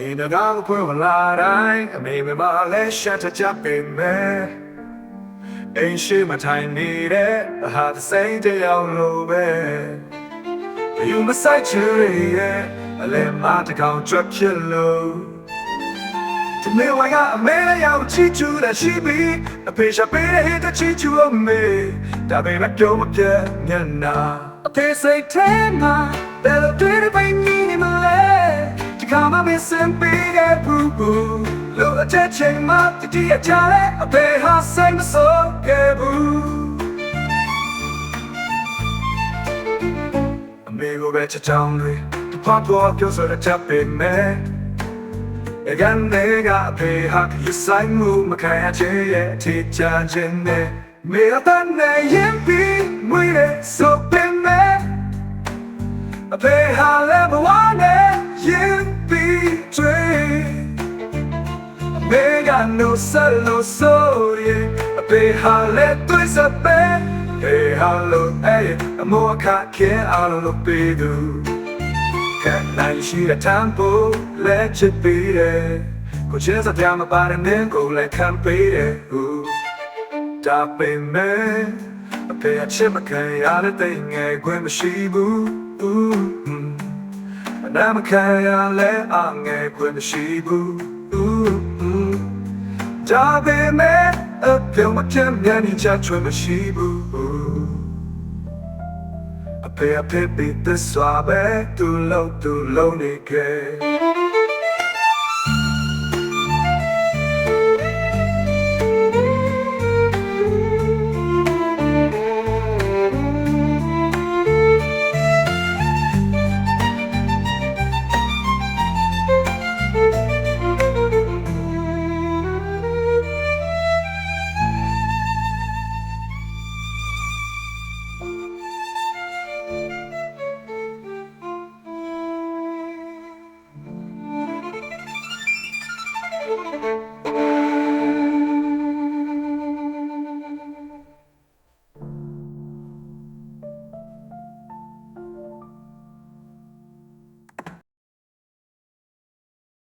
နေတကားကိုဖွင့်မလာတိုင်းအမေမမလည်းရှက်တကြပင်မဲ့အိမ်ရှိမထိုင်နေတဲ့ဟာသစိမ့်တယောက်လိုပဲ You must say cherry yeah အလဲမတကောင်ကြွဖြစ်လို့ဒီမေဝိုင်ကအမေရောက်ချီချူတဲ့ရှိပြီးအဖေရှာပေးတဲ့ဟစ်တဲ့ချီချူအမေဒါပေမဲ့ပြောမပြတ်ညနာအဖေစိတ်ထဲမှာဘယ်လိုတွေ့တဲ့ပိုင်နေမလဲ ဒီကမှမစင်ပေးတဲ့ဘူးဘူးလို့အချက်ချင်းမှတတိယကြတဲ့အဖေဟာစိတ်မစိုးခဲ့ဘူးအမေကိုပဲချစ်ချောင်းတွေတဖွားပေါ်ပြောဆိုတဲ့ချက်ပေမဲ့အကန်နေကအဖေဟာယူဆိုင်မှုမခံရချေရဲ့အထီးချခြင်းနဲ့မေရတန်နေရင်ပြီးမွေးတဲ့ဆိုပေမဲ့အဖေဟာလည်း solo soy a pe hale tu sa pe pe halo ay amo ka ke alo lo pe du ka nai shi da tempo let chit be de ko chen sa pya ma pa de nen ko le kan pe de u da pe me a pe a chit ma kan ya de te nge gwen ma shi bu u na ma kan ya le a nge gwen ma shi bu u ဒါပေမဲ့အပြုံးမပြတ်မြန်နေချချွေမရှိဘူးအဖေအဖေပြီးသစ္စာပဲသူလုံးသူလုံးနေခဲ့ Müzik